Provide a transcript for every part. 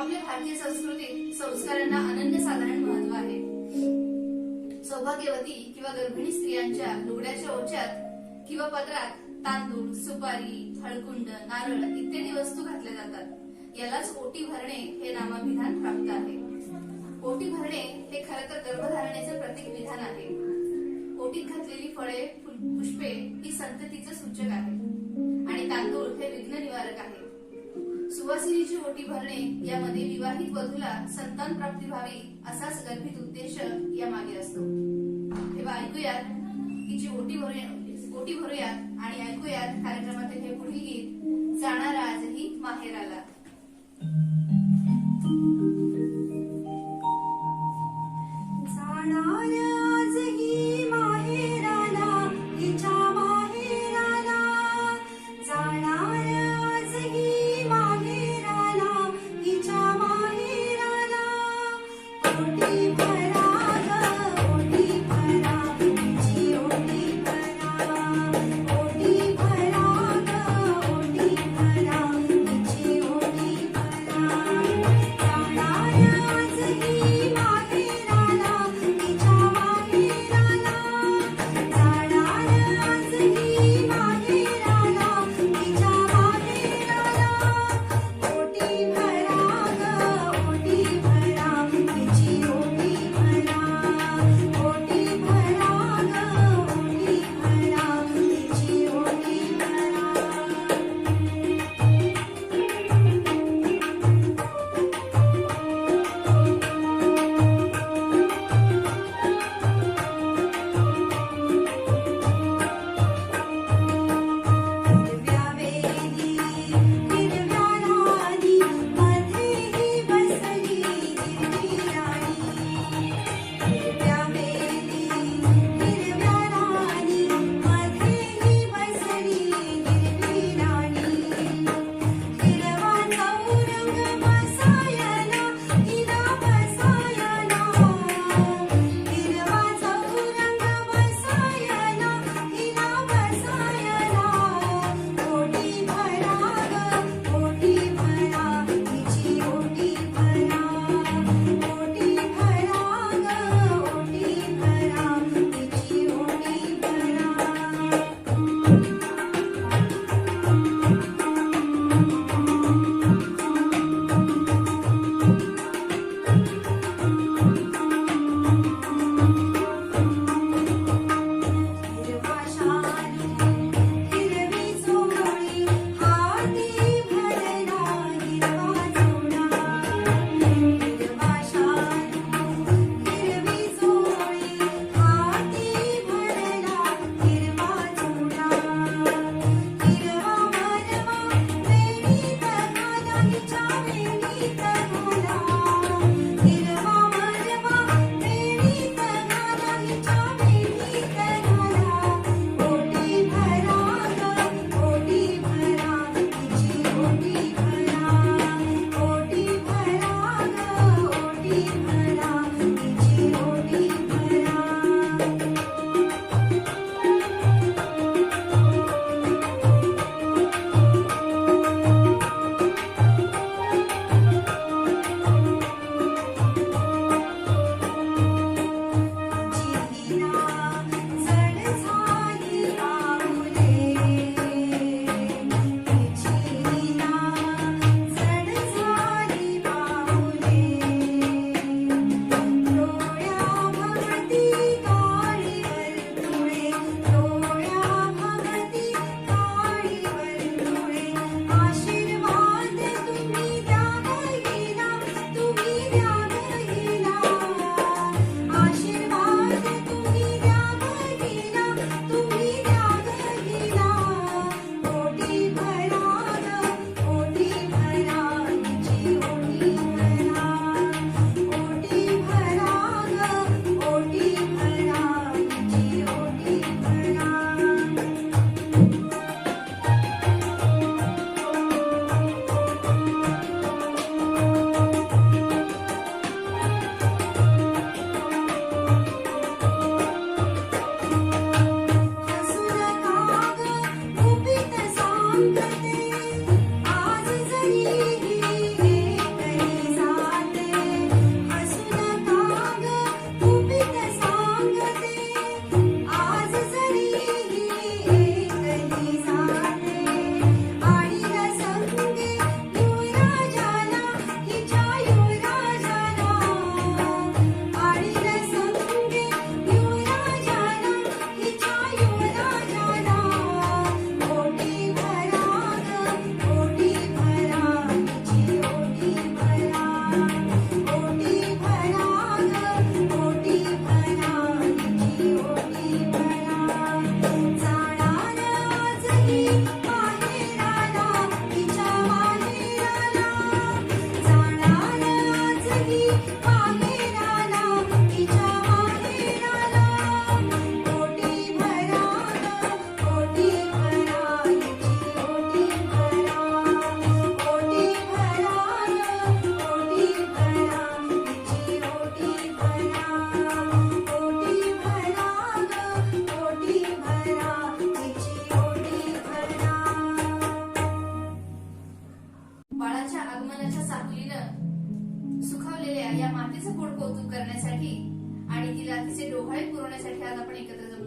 आपल्या भारतीय संस्कृतीत संस्कारांना अनन्यसाधारण महत्त्व आहे. सौभाग्यवती किंवा गर्भिणी स्त्रियांच्या लुगड्याच्या ओच्यात किंवा पदरात तांदूळ सुपारी हळकुंड नारळ इत्यादी वस्तू घातल्या जातात. यालाच ओटी भरणे हे नामाभिधान प्राप्त आहे. ओटी भरणे हे खर तर गर्भधारणेचे प्रतीक विधान आहे. ओटीत घातलेली फळे पुष्पे ही संततीचं सूचक आहे. आणि तांदूळ हे विघ्न निवारक आहे. सुवासिनीची ओटी भरणे यामध्ये विवाहित वधूला संतान प्राप्ती व्हावी असाच गर्भित उद्देश यामागे असतो. तेव्हा ऐकूयात. तिची ओटी भरूया ओटी भरूयात आणि ऐकूयात कार्यक्रमातील हे पुढील गीत जाणारा आजही माहेराला.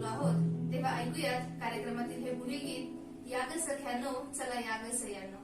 बोललो आहोत. तेव्हा ऐकूयात कार्यक्रमातील हे पुढील गीत याग सख्यानो चला याग सह्यानो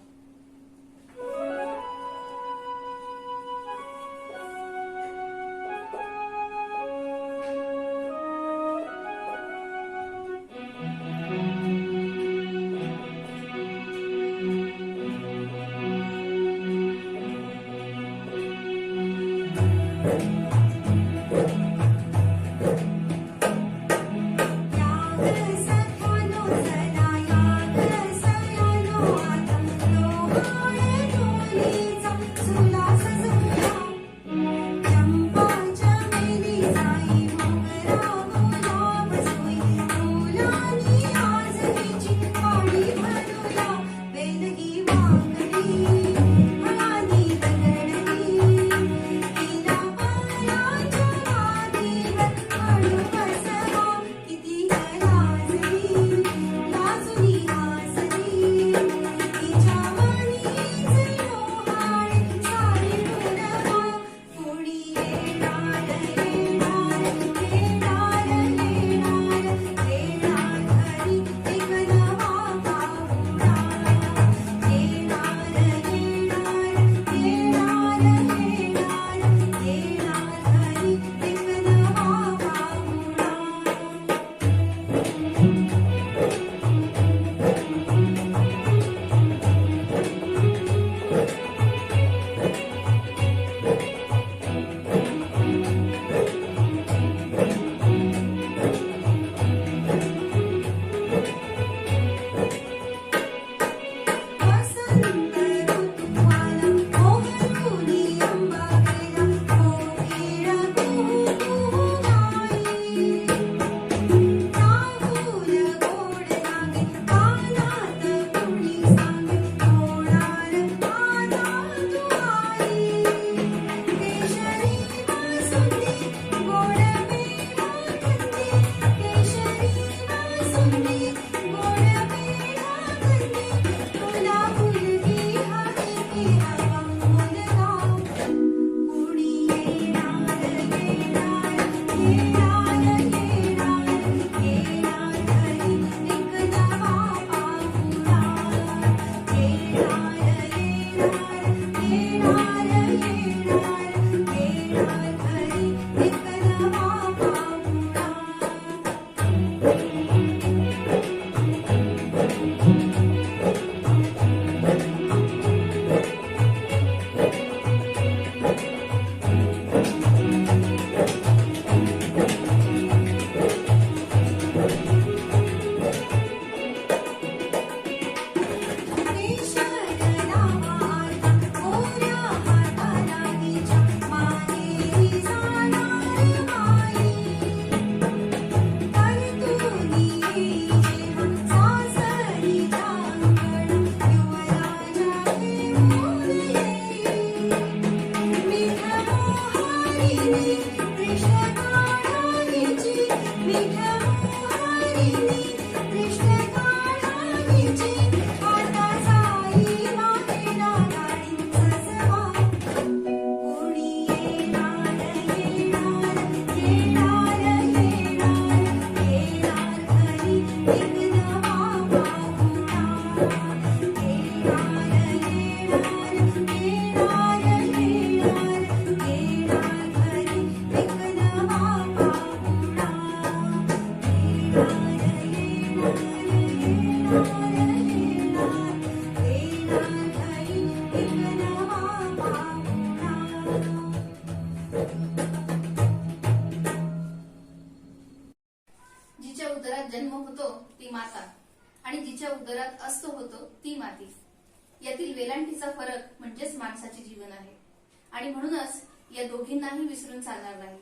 आणि म्हणूनच या दोघींनाही विसरून चालणार नाही.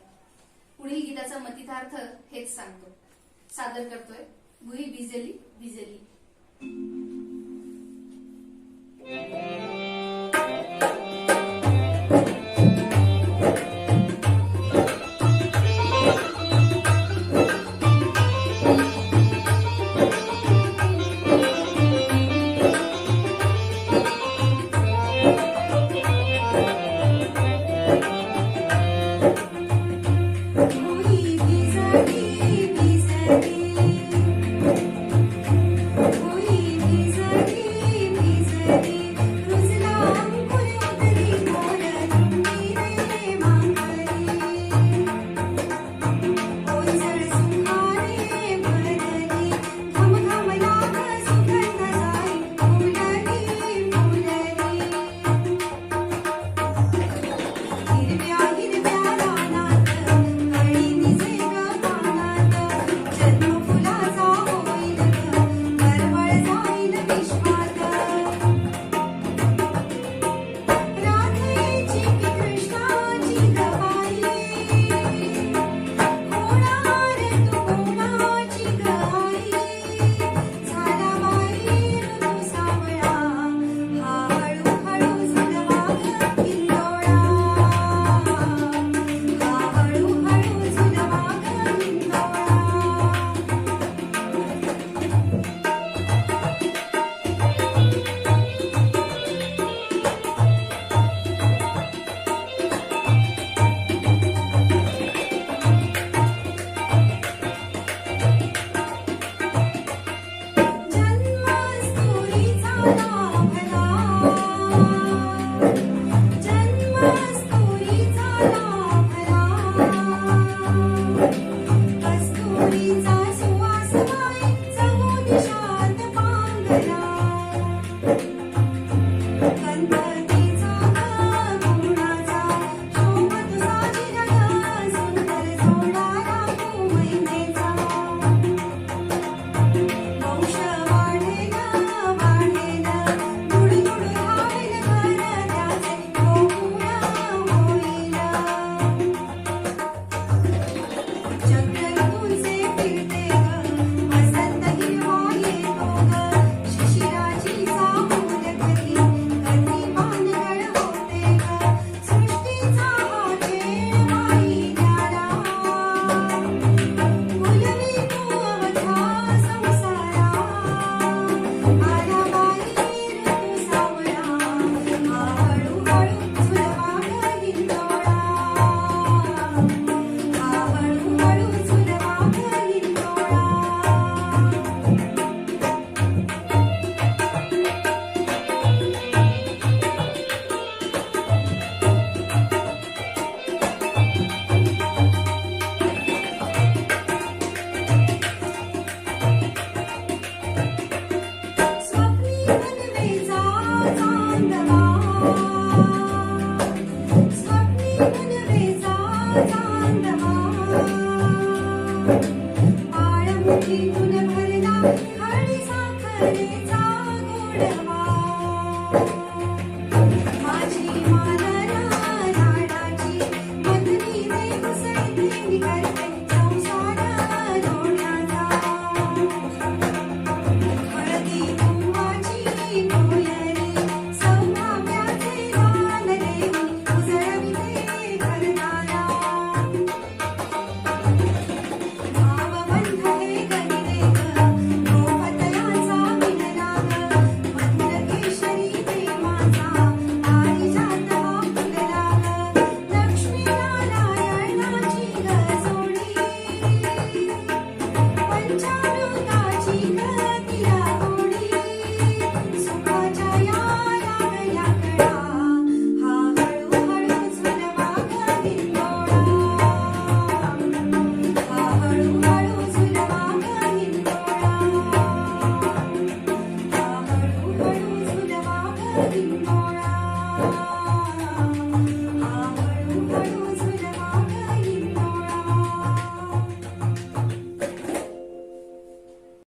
पुढील गीताचा मतितार्थ हेच सांगतो. सादर करतोय भुई भिजेली भिजेली